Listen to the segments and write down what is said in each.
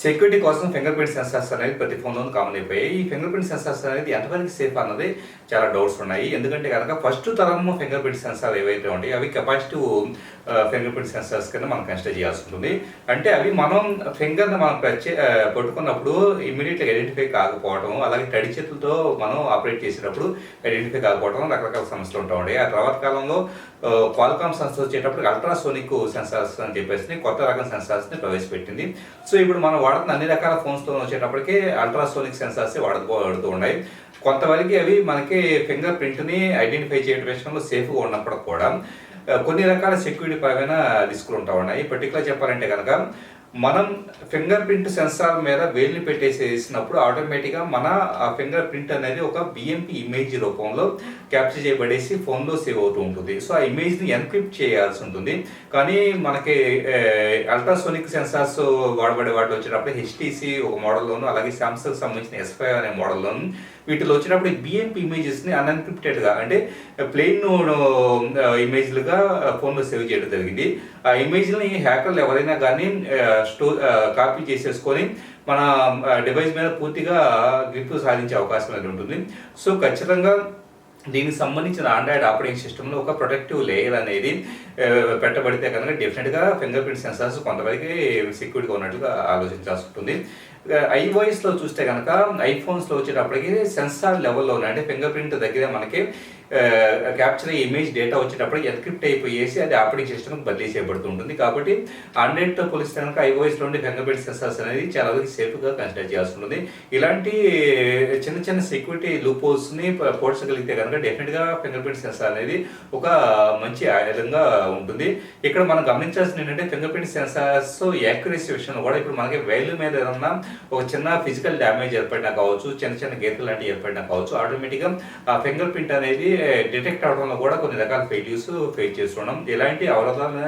Security కోసం finger print sensors అనేది ప్రతి ఫోన్లో కామన్ అయిపోయాయి. ఈ ఫింగర్ ప్రింట్ సెన్సార్స్ అనేది ఎంతవరకు సేఫ్ అన్నది చాలా డౌట్స్ ఉన్నాయి. ఎందుకంటే కనుక ఫస్ట్ తరం ఫింగర్ ప్రింట్ సెన్సార్ ఏవైతే ఉంటాయి అవి కెపాసిటివ్ ఫింగర్ ప్రింట్ సెన్సార్స్ కింద మనం కన్సిడర్ చేయాల్సి ఉంటుంది. అంటే అవి మనం ఫింగర్ని మనం ప్రత్యే పట్టుకున్నప్పుడు ఇమీడియట్గా ఐడెంటిఫై కాకపోవడం అలాగే తడి చేతులతో మనం ఆపరేట్ చేసేటప్పుడు ఐడెంటిఫై కాకపోవడం రకరకాల సమస్యలు ఉంటా ఉంటాయి. ఆ తర్వాత కాలంలో క్వాల్కామ్ సంస్థ వచ్చేటప్పుడు అల్ట్రాసోనిక్ సెన్సార్స్ అని చెప్పేసి కొత్త రకం సెన్సార్స్ని ప్రవేశపెట్టింది. సో ఇప్పుడు మనం వాడుతున్న అన్ని రకాల ఫోన్స్తో వచ్చేటప్పటికి అల్ట్రాసోనిక్ సెన్సార్స్ వాడుతూ ఉన్నాయి. కొంతవరకు అవి మనకి ఫింగర్ ప్రింట్ని ఐడెంటిఫై చేయడం విషయంలో సేఫ్గా ఉన్నప్పుడు కూడా కొన్ని రకాల సెక్యూరిటీ పరమైన రిస్కులు ఉంటా ఉన్నాయి. పర్టికులర్ చెప్పాలంటే కనుక మనం ఫింగర్ ప్రింట్ సెన్సార్ మీద వేలిని పెట్టేసేసినప్పుడు ఆటోమేటిక్గా మన ఆ ఫింగర్ ప్రింట్ అనేది ఒక బిఎంపి ఇమేజ్ రూపంలో క్యాప్చర్ చేయబడేసి ఫోన్లో సేవ్ అవుతూ ఉంటుంది. సో ఆ ఇమేజ్ని ఎన్క్రిప్ట్ చేయాల్సి ఉంటుంది. కానీ మనకి అల్ట్రాసోనిక్ సెన్సార్స్ వాడబడే వాటిలో వచ్చేటప్పుడు హెచ్టీసీ ఒక మోడల్లోను అలాగే శాంసంగ్ సంబంధించిన ఎస్ ఫైవ్ అనే మోడల్లోను వీటిలో వచ్చినప్పుడు బిఎంపి ఇమేజెస్ని అన్ఎన్క్రిప్టెడ్గా అంటే ప్లెయిన్ ఇమేజ్లుగా ఫోన్లో సేవ్ చేయడం జరిగింది. ఆ ఇమేజ్ని హ్యాకర్లు ఎవరైనా కానీ స్టో కాపీ చేసేసుకొని మన డివైస్ మీద పూర్తిగా గ్రిప్ సాధించే అవకాశం అనేది ఉంటుంది. సో ఖచ్చితంగా దీనికి సంబంధించిన ఆండ్రాయిడ్ ఆపరేటింగ్ సిస్టంలో ఒక ప్రొటెక్టివ్ లేయర్ అనేది పెట్టబడితే కనుక డెఫినెట్గా ఫింగర్ ప్రింట్ సెన్సార్స్ కొంతవరకు సెక్యూరిటీగా ఉన్నట్లుగా ఆలోచించాల్సి ఉంటుంది. ఐవాయిస్లో చూస్తే కనుక ఐఫోన్స్లో వచ్చేటప్పటికి సెన్సార్ లెవెల్లో ఉన్నాయి అంటే ఫింగర్ ప్రింట్ దగ్గర మనకి క్యాప్చర్ ఇమేజ్ డేటా వచ్చేటప్పుడు ఎన్క్రిప్ట్ అయిపోయేసి అది ఆపరేటింగ్ సిస్టమ్కి బదిలీ చేయబడుతుంటుంది. కాబట్టి ఆండ్రాయిడ్తో పోలిస్తే కనుక ఐఓఎస్లో ఉండే ఫింగర్ ప్రింట్ సెన్సార్స్ అనేది చాలా వరకు సేఫ్గా కన్సిడర్ చేయాల్సి ఉంటుంది. ఇలాంటి చిన్న చిన్న సెక్యూరిటీ లూపోల్స్ని పోడ్చగలిగితే కనుక డెఫినెట్గా ఫింగర్ ప్రింట్ సెన్సార్ అనేది ఒక మంచి ఆయుధంగా ఉంటుంది. ఇక్కడ మనం గమనించాల్సింది ఏంటంటే ఫింగర్ ప్రింట్ సెన్సార్స్ యాక్యురసీ విషయంలో కూడా ఇప్పుడు మనకి వేలు మీద ఏదన్నా ఒక చిన్న ఫిజికల్ డ్యామేజ్ ఏర్పడినా కావచ్చు చిన్న చిన్న గీతలు లాంటివి ఏర్పడినా కావచ్చు ఆటోమేటిక్గా ఆ ఫింగర్ ప్రింట్ అనేది డిటెక్ట్ అవడంలో కూడా కొన్ని రకాల ఫెయిల్యూస్ ఫేస్ చేస్తున్నాం ఇలాంటి అవరోధాలను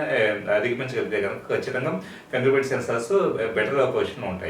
అధిగమించగలిగితే కనుక ఖచ్చితంగా fingerprint sensors better position ఉంటాయి.